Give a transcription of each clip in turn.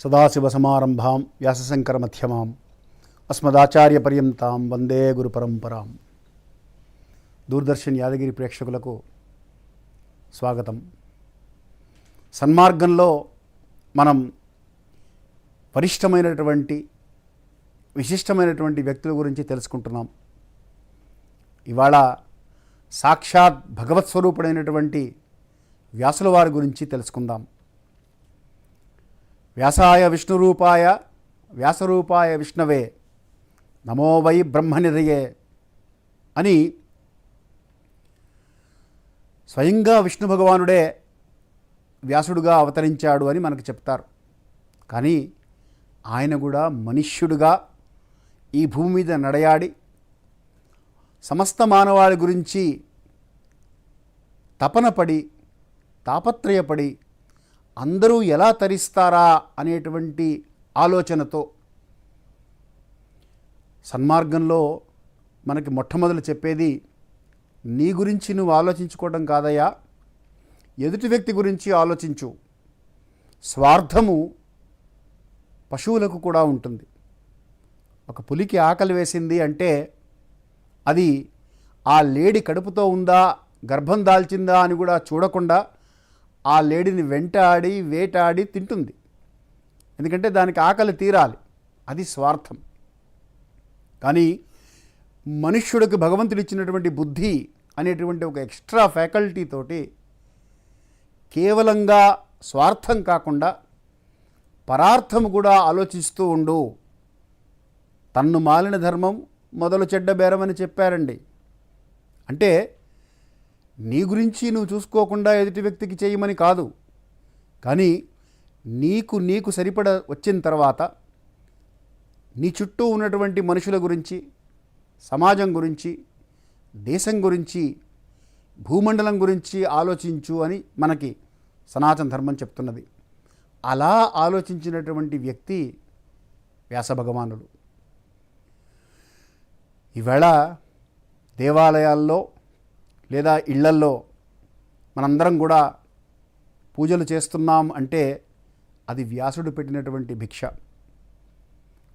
సదాశివసమారంభాం వ్యాసశంకరమధ్యమాం అస్మదాచార్యపర్యంతాం వందే గురు పరంపరాం దూరదర్శన్ యాదగిరి ప్రేక్షకులకు స్వాగతం. సన్మార్గంలో మనం పరిష్టమైనటువంటి విశిష్టమైనటువంటి వ్యక్తుల గురించి తెలుసుకుంటున్నాం. ఇవాళ సాక్షాత్ భగవత్ స్వరూపుడైనటువంటి వ్యాసుల వారి గురించి తెలుసుకుందాం. వ్యాసాయ విష్ణురూపాయ వ్యాసరూపాయ విష్ణవే నమో వై బ్రహ్మనిధయే అని స్వయంగా విష్ణు భగవానుడే వ్యాసుడుగా అవతరించాడు అని మనకు చెప్తారు. కానీ ఆయన కూడా మనుష్యుడుగా ఈ భూమి మీద నడయాడి సమస్త మానవాళి గురించి తపనపడి తాపత్రయపడి అందరూ ఎలా తరిస్తారా అనేటువంటి ఆలోచనతో సన్మార్గంలో మనకి మొట్టమొదలు చెప్పేది నీ గురించి నువ్వు ఆలోచించుకోవడం కాదయ్యా. ఎదుటి వ్యక్తి గురించి ఆలోచించు. స్వార్థము పశువులకు కూడా ఉంటుంది. ఒక పులికి ఆకలి వేసింది అంటే అది ఆ లేడి కడుపుతో ఉందా గర్భం దాల్చిందా అని కూడా చూడకుండా ఆ లేడీని వెంటాడి వేటాడి తింటుంది. ఎందుకంటే దానికి ఆకలి తీరాలి. అది స్వార్థం. కానీ మనుష్యుడికి భగవంతుడు ఇచ్చినటువంటి బుద్ధి అనేటువంటి ఒక ఎక్స్ట్రా ఫ్యాకల్టీ తోటి కేవలంగా స్వార్థం కాకుండా పరార్థము కూడా ఆలోచిస్తూ ఉండు. తన్ను మాలిన ధర్మం మొదలు చెడ్డ బేరమని చెప్పారండి. అంటే నీ గురించి నువ్వు చూసుకోకుండా ఎదుటి వ్యక్తికి చేయమని కాదు. కానీ నీకు నీకు సరిపడ వచ్చిన తర్వాత నీ చుట్టూ ఉన్నటువంటి మనుషుల గురించి సమాజం గురించి దేశం గురించి భూమండలం గురించి ఆలోచించు అని మనకి సనాతన ధర్మం చెప్తున్నది. అలా ఆలోచించినటువంటి వ్యక్తి వ్యాస భగవానుడు. ఈవేళ దేవాలయాల్లో లేదా ఇళ్ళల్లో మనందరం కూడా పూజలు చేస్తున్నాం అంటే అది వ్యాసుడు పెట్టినటువంటి భిక్ష.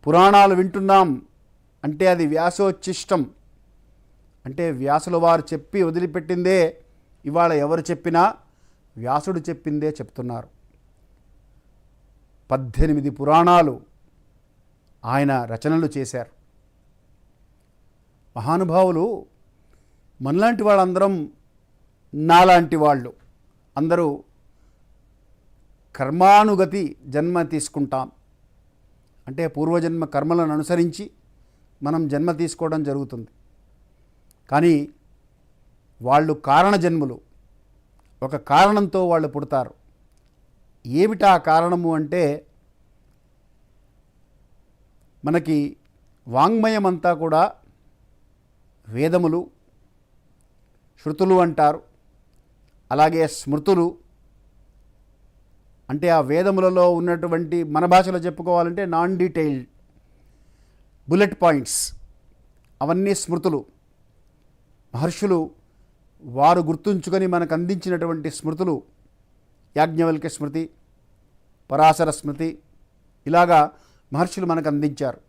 పురాణాలు వింటున్నాం అంటే అది వ్యాసోచిష్టం అంటే వ్యాసుల వారు చెప్పి వదిలిపెట్టిందే ఇవాళ ఎవరు చెప్పినా వ్యాసుడు చెప్పిందే చెప్తున్నారు. పద్దెనిమిది పురాణాలు ఆయన రచనలు చేశారు. మహానుభావులు మనలాంటి వాళ్ళందరం నాలాంటి వాళ్ళు. అందరూ కర్మానుగతి జన్మ తీసుకుంటాం. అంటే పూర్వజన్మ కర్మలను అనుసరించి మనం జన్మ తీసుకోవడం జరుగుతుంది. కానీ వాళ్ళు కారణ జన్ములు ఒక కారణంతో వాళ్ళు పుడతారు. ఏమిటా కారణము అంటే మనకి వాంగ్మయం అంతా కూడా వేదములు శృతులు అంటారు. అలాగే స్మృతులు. అంటే ఆ వేదములలో ఉన్నటువంటి మన భాషలో చెప్పుకోవాలంటే నాన్ డీటెయిల్డ్ బుల్లెట్ పాయింట్స్ అవన్నీ స్మృతులు. మహర్షులు వారు గుర్తుంచుకొని మనకు అందించినటువంటి స్మృతులు. యాజ్ఞవల్క్య స్మృతి పరాశర స్మృతి ఇలాగా మహర్షులు మనకు అందించారు.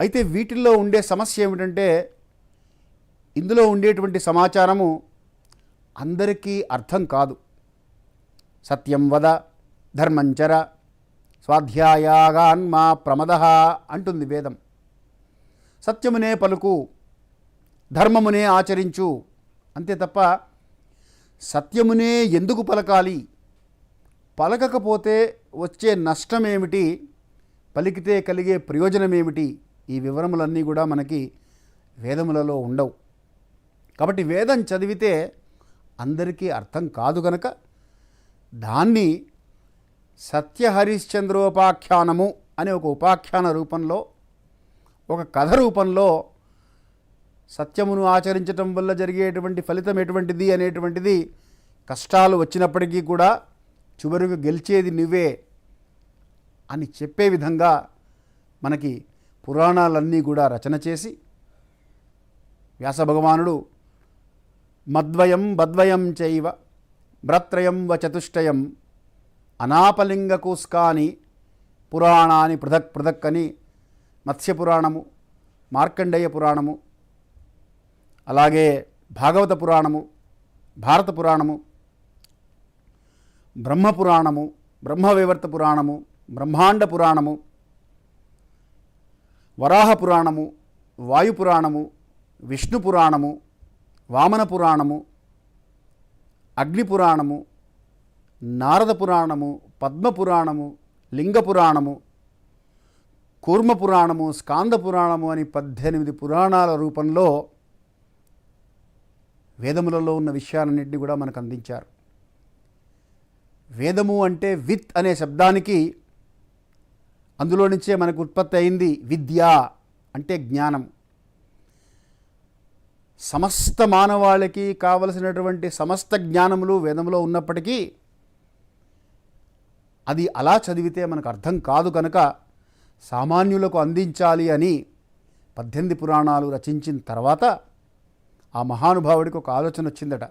అయితే వీటిల్లో ఉండే సమస్య ఏమిటంటే ఇందులో ఉండేటువంటి సమాచారము అందరికీ అర్థం కాదు. సత్యం వద ధర్మంచర స్వాధ్యాయాగాన్మా ప్రమద అంటుంది వేదం. సత్యమునే పలుకు ధర్మమునే ఆచరించు అంతే తప్ప సత్యమునే ఎందుకు పలకాలి? పలకకపోతే వచ్చే నష్టమేమిటి? పలికితే కలిగే ప్రయోజనమేమిటి? ఈ వివరములన్నీ కూడా మనకి వేదములలో ఉండవు. కాబట్టి వేదం చదివితే అందరికీ అర్థం కాదు గనక దాన్ని సత్యహరిశ్చంద్రోపాఖ్యానము అనే ఒక ఉపాఖ్యాన రూపంలో ఒక కథ రూపంలో సత్యమును ఆచరించటం వల్ల జరిగేటువంటి ఫలితం ఎటువంటిది అనేటువంటిది కష్టాలు వచ్చినప్పటికీ కూడా చివరికి గెలిచేది నువ్వే అని చెప్పే విధంగా మనకి పురాణాలన్నీ కూడా రచన చేసి వ్యాస భగవానుడు మద్వయం బద్వయం చైవ భ్రత్రయం వ చతుష్టయం అనాపలింగ కూస్కాని పురాణాన్ని పృథక్ పృథక్ అని మత్స్యపురాణము మార్కండేయ పురాణము అలాగే భాగవత పురాణము భారత పురాణము బ్రహ్మపురాణము బ్రహ్మవివర్త పురాణము బ్రహ్మాండ పురాణము వరాహ పురాణము వాయు పురాణము విష్ణు పురాణము వామన పురాణము అగ్ని పురాణము నారద పురాణము పద్మ పురాణము లింగ పురాణము కూర్మ పురాణము స్కాంద పురాణము అని పద్దెనిమిది పురాణాల రూపంలో వేదములలో ఉన్న విషయాలన్నింటినీ కూడా మనకు అందించారు. వేదము అంటే విత్ అనే శబ్దానికి అందులో నుంచే మనకు ఉత్పత్తి అయింది విద్య అంటే జ్ఞానం. సమస్త మానవాళికి కావలసినటువంటి సమస్త జ్ఞానములు వేదములో ఉన్నప్పటికీ అది అలా చదివితే మనకు అర్థం కాదు కనుక సామాన్యులకు అందించాలి అని పద్దెనిమిది పురాణాలు రచించిన తర్వాత ఆ మహానుభావుడికి ఒక ఆలోచన వచ్చిందట.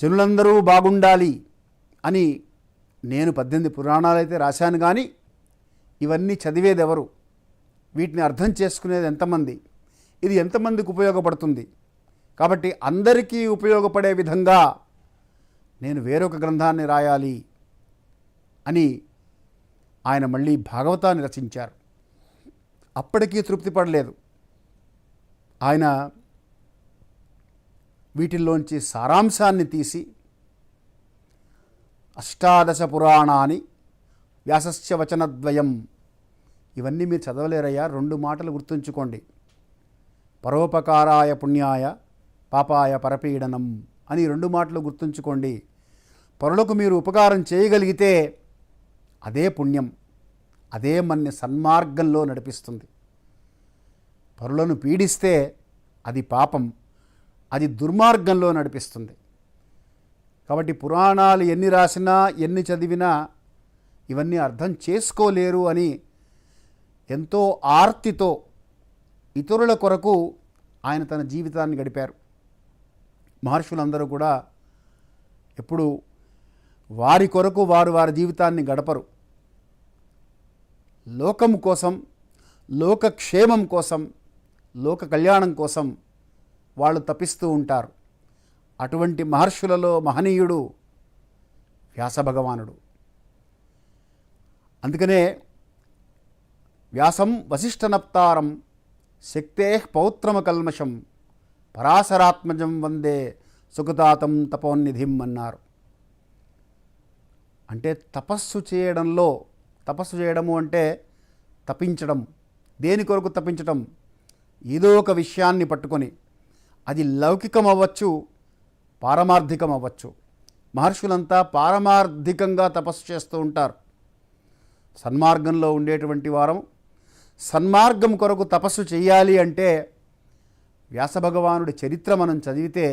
జనులందరూ బాగుండాలి అని నేను పద్దెనిమిది పురాణాలు అయితే రాశాను కానీ ఇవన్నీ చదివేది ఎవరు వీటిని అర్థం చేసుకునేది ఎంతమంది? ఇది ఎంతమందికి ఉపయోగపడుతుంది? కాబట్టి అందరికీ ఉపయోగపడే విధంగా నేను వేరొక గ్రంథాన్ని రాయాలి అని ఆయన మళ్ళీ భాగవతాన్ని రచించారు. అప్పటికీ తృప్తి పడలేదు. ఆయన వీటిల్లోంచి సారాంశాన్ని తీసి అష్టాదశ పురాణాన్ని వ్యాసస్య వచనద్వయం. ఇవన్నీ మీరు చదవలేరయ్యా రెండు మాటలు గుర్తుంచుకోండి. పరోపకారాయ పుణ్యాయ పాపాయ పరపీడనం అని రెండు మాటలు గుర్తుంచుకోండి. పరులకు మీరు ఉపకారం చేయగలిగితే అదే పుణ్యం అదే మన్ని సన్మార్గంలో నడిపిస్తుంది. పరులను పీడిస్తే అది పాపం అది దుర్మార్గంలో నడిపిస్తుంది. కాబట్టి పురాణాలు ఎన్ని రాసినా ఎన్ని చదివినా ఇవన్నీ అర్థం చేసుకోలేరు అని ఎంతో ఆర్తితో ఇతరుల కొరకు ఆయన తన జీవితాన్ని గడిపారు. మహర్షులందరూ కూడా ఎప్పుడు వారి కొరకు వారు వారి జీవితాన్ని గడపరు. లోకం కోసం లోకక్షేమం కోసం లోక కళ్యాణం కోసం వాళ్ళు తపిస్తూ ఉంటారు. అటువంటి మహర్షులలో మహనీయుడు వ్యాస భగవానుడు. అందుకనే వ్యాసం వశిష్ఠనప్తారం శక్తే పౌత్రమకల్మషం పరాశరాత్మజం వందే సుఖదాతం తపోన్నిధిం అన్నారు. అంటే తపస్సు చేయడంలో తపస్సు చేయడము అంటే తపించడం దేని కొరకు తపించడం? ఏదో ఒక విషయాన్ని పట్టుకొని అది లౌకికం అవ్వచ్చు పారమార్థికం అవ్వచ్చు మహర్షులంతా పారమార్థికంగా తపస్సు చేస్తూ ఉంటారు. సన్మార్గంలో ఉండేటువంటి వారం సన్మార్గం కొరకు తపస్సు చేయాలి అంటే వ్యాసభగవానుడి చరిత్ర మనం చదివితే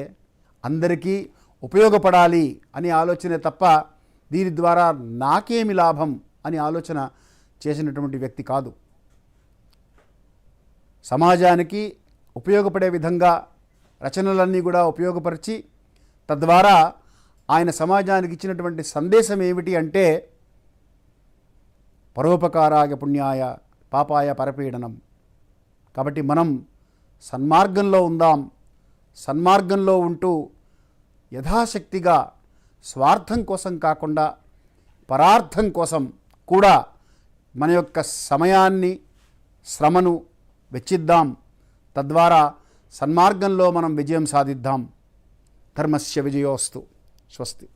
అందరికీ ఉపయోగపడాలి అని ఆలోచనే తప్ప దీని ద్వారా నాకేమి లాభం అని ఆలోచన చేసినటువంటి వ్యక్తి కాదు. సమాజానికి ఉపయోగపడే విధంగా రచనలన్నీ కూడా ఉపయోగపరిచి తద్వారా ఆయన సమాజానికి ఇచ్చినటువంటి సందేశం ఏమిటి అంటే పరోపకారాయ పుణ్యాయ పాపాయ పరపీడనం. కాబట్టి మనం సన్మార్గంలో ఉందాం. సన్మార్గంలో ఉంటూ యథాశక్తిగా స్వార్థం కోసం కాకుండా పరార్థం కోసం కూడా మన యొక్క సమయాన్ని శ్రమను వెచ్చిద్దాం. తద్వారా సన్మార్గంలో మనం విజయం సాధిద్దాం. ధర్మస్య విజయోస్తు. స్వస్తి.